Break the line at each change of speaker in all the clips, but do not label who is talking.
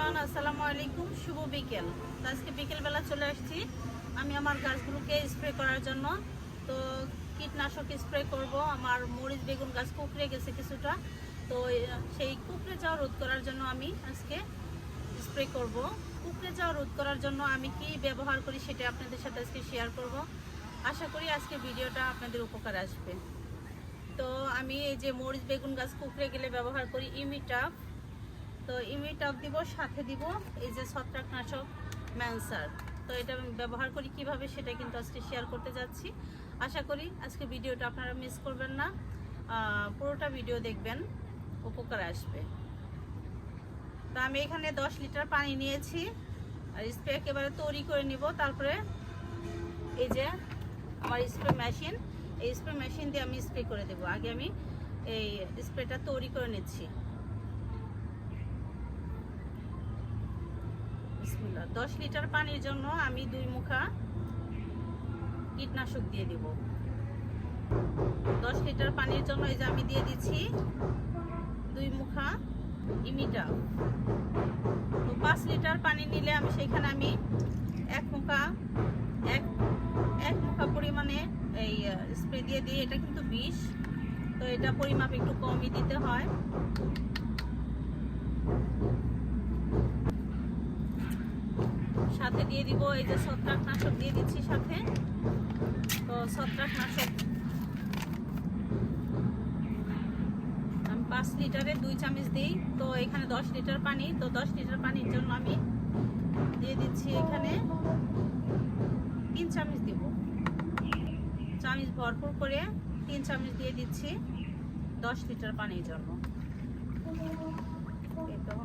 Everyone, আসসালামু আলাইকুম। শুভ বিকেল। তো আজকে বিকেলবেলা চলে আসছি আমি আমার গাছগুলোকে স্প্রে করার জন্য। তো কীটনাশক স্প্রে করব। আমার মরিচ বেগুন গাছ কুকড়ে গেছে কিছুটা। তো সেই কুকড়ে যাওয়া রোধ করার জন্য আমি আজকে স্প্রে করব। কুকড়ে যাওয়া রোধ করার জন্য আমি কি ব্যবহার করি সেটা আপনাদের সাথে আজকে শেয়ার করব। আশা করি আজকে ভিডিওটা আপনাদের উপকার আসবে। তো আমি এই যে মরিচ বেগুন গাছ কুকড়ে গেলে ব্যবহার করি ইমিটাপ তো ইমিটাপ দিব, সাথে দিব, এই যে ছত্রাকনাশক ম্যানসার তো এটা আমি ব্যবহার করি কীভাবে সেটা কিন্তু আজকে শেয়ার করতে যাচ্ছি। আশা করি আজকে ভিডিওটা আপনারা মিস করবেন না। পুরোটা ভিডিও দেখবেন, উপকার আসবে। তো আমি এখানে দশ লিটার পানি নিয়েছি, আর স্প্রে একেবারে তৈরি করে নিব। তারপরে এই যে আমার স্প্রে মেশিন এই স্প্রে মেশিন দিয়ে আমি স্প্রে করে দেবো। আগে আমি এই স্প্রেটা তৈরি করে নিচ্ছি। বিসমিল্লাহ। দশ লিটার পানির জন্য আমি দুই মুখা কীটনাশক দিয়ে দিব। দশ লিটার পানির জন্য এই যে আমি দিয়ে দিচ্ছি দুই মুখা ইমিটা। তো পাঁচ লিটার পানি নিলে আমি সেইখানে আমি এক মুখা, এক এক মুখা পরিমাণে এই স্প্রে দিয়ে দিই। এটা কিন্তু বিষ, তো এটা পরিমাপ একটু কমই দিতে হয়। সাথে দিয়ে দিব, এই যে ছত্রাকনাশক দিয়ে দিচ্ছি সাথে। তো ছত্রাকনাশক। আমি পাঁচ লিটারে দুই চামচ দিই, তো এখানে দশ লিটার পানি, তো দশ লিটার পানির জন্য আমি দিয়ে দিচ্ছি এখানে তিন চামচ দিব। চামচ ভরপুর করে তিন চামচ দিয়ে দিচ্ছি দশ লিটার পানির জন্য। এই তো।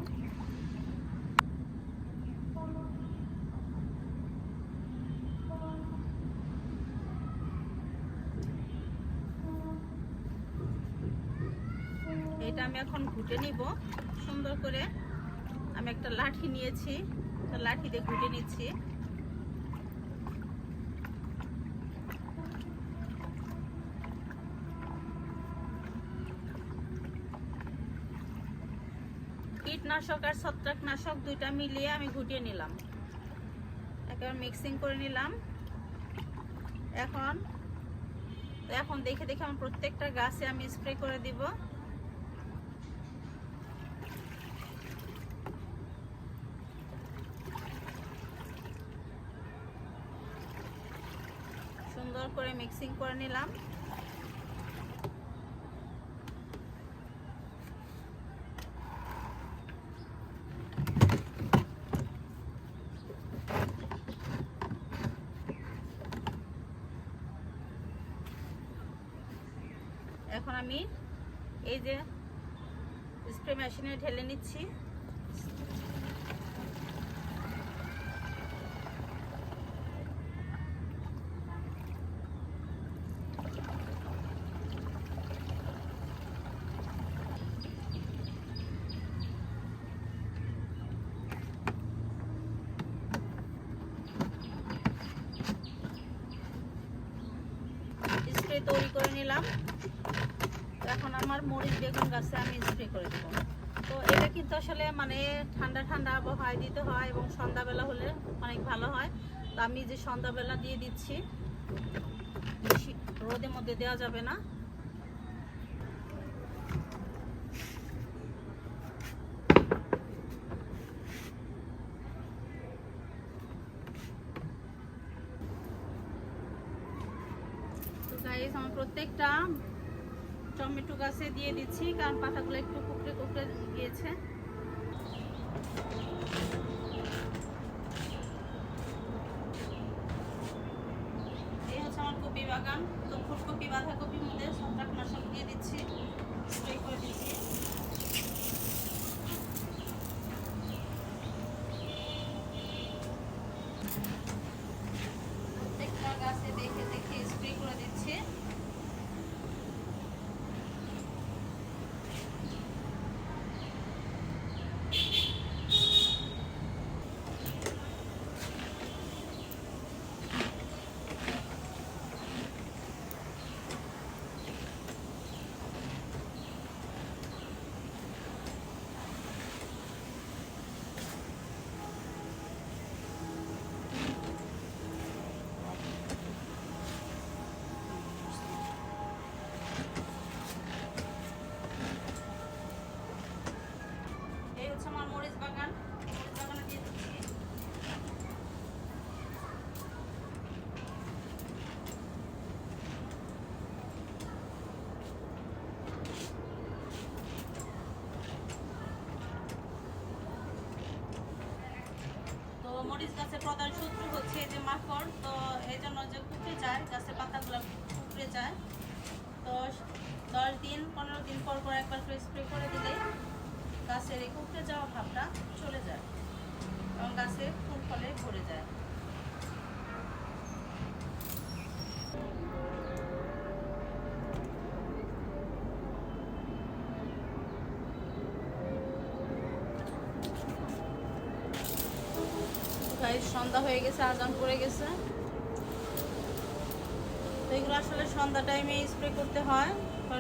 এটা আমি এখন ঘুটে নিব। সুন্দর করে আমি একটা লাঠি নিয়েছি। লাঠি দিয়ে ঘুটে নিচ্ছি। কীটনাশক আর ছত্রাকনাশক দুইটা মিলিয়ে আমি ঘুটিয়ে নিলাম। একেবারে মিক্সিং করে নিলাম। এখন এখন দেখে দেখে আমার প্রত্যেকটা গাছে আমি স্প্রে করে দিব। সুন্দর করে মিক্সিং করে নিলাম। এখন আমি এই যে স্প্রে মেশিনে ঢেলে নিচ্ছি স্প্রে তৈরি করে নিলাম। এখন আমার মরিচ বেগুন গাছে আমি স্প্রে করে দেবো। তো এটা কিন্তু আসলে মানে ঠান্ডা ঠান্ডা আবহাওয়ায় দিতে হয় এবং সন্ধ্যাবেলা হলে অনেক ভালো হয়। তো আমি যে সন্ধ্যাবেলা দিয়ে দিচ্ছি রোদের মধ্যে দেওয়া যাবে না তো গাইস আমার প্রত্যেকটা টমেটো গাছে দিয়ে দিচ্ছি, কারণ পাতাগুলো একটু কুকড়ে কুকড়ে গিয়েছে। এই হচ্ছে আমার কপি বাগান। তো ফুলকপি বাঁধাকপির মধ্যে ছত্রাকনাশক দিয়ে দিচ্ছি করে দিচ্ছি প্রত্যেকটা গাছে দেখে দেখে স্প্রে করে দিচ্ছি মরিচ বাগান মরিচ বাগানে দিয়ে দিচ্ছি তো মরিচ গাছের প্রধান শত্রু হচ্ছে যে মাকড়, তো এই জন্য যে কুকড়ে যায়, গাছের পাতাগুলো কুকড়ে যায়। তো দশ দিন, পনেরো দিন পর পর একবার করে স্প্রে করে দিলে গাছের এই কুকড়ে যাওয়া ভাবটা চলে যায় এবং গাছে ফুল ফলে ভরে যায়। গাইজ সন্ধ্যা হয়ে গেছে, আজান পড়ে গেছে। তো এগুলো আসলে সন্ধ্যা টাইমে স্প্রে করতে হয়।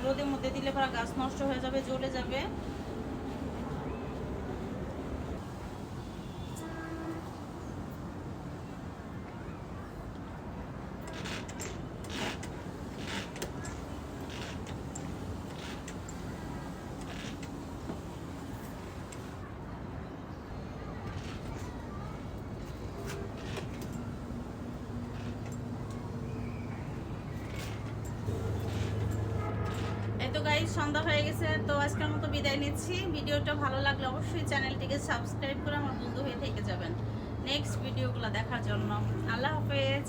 রোদের মধ্যে দিলে পরে গাছ নষ্ট হয়ে যাবে, জ্বলে যাবে। তো গাইজ সন্ধ্যা হয়ে গেছে, তো আজকের মতো বিদায় নিচ্ছি। ভিডিওটা ভালো লাগলে অবশ্যই চ্যানেলটিকে সাবস্ক্রাইব করে আমার বন্ধু হয়ে থেকে যাবেন। নেক্সট ভিডিওগুলো দেখার জন্য। আল্লাহ হাফেজ।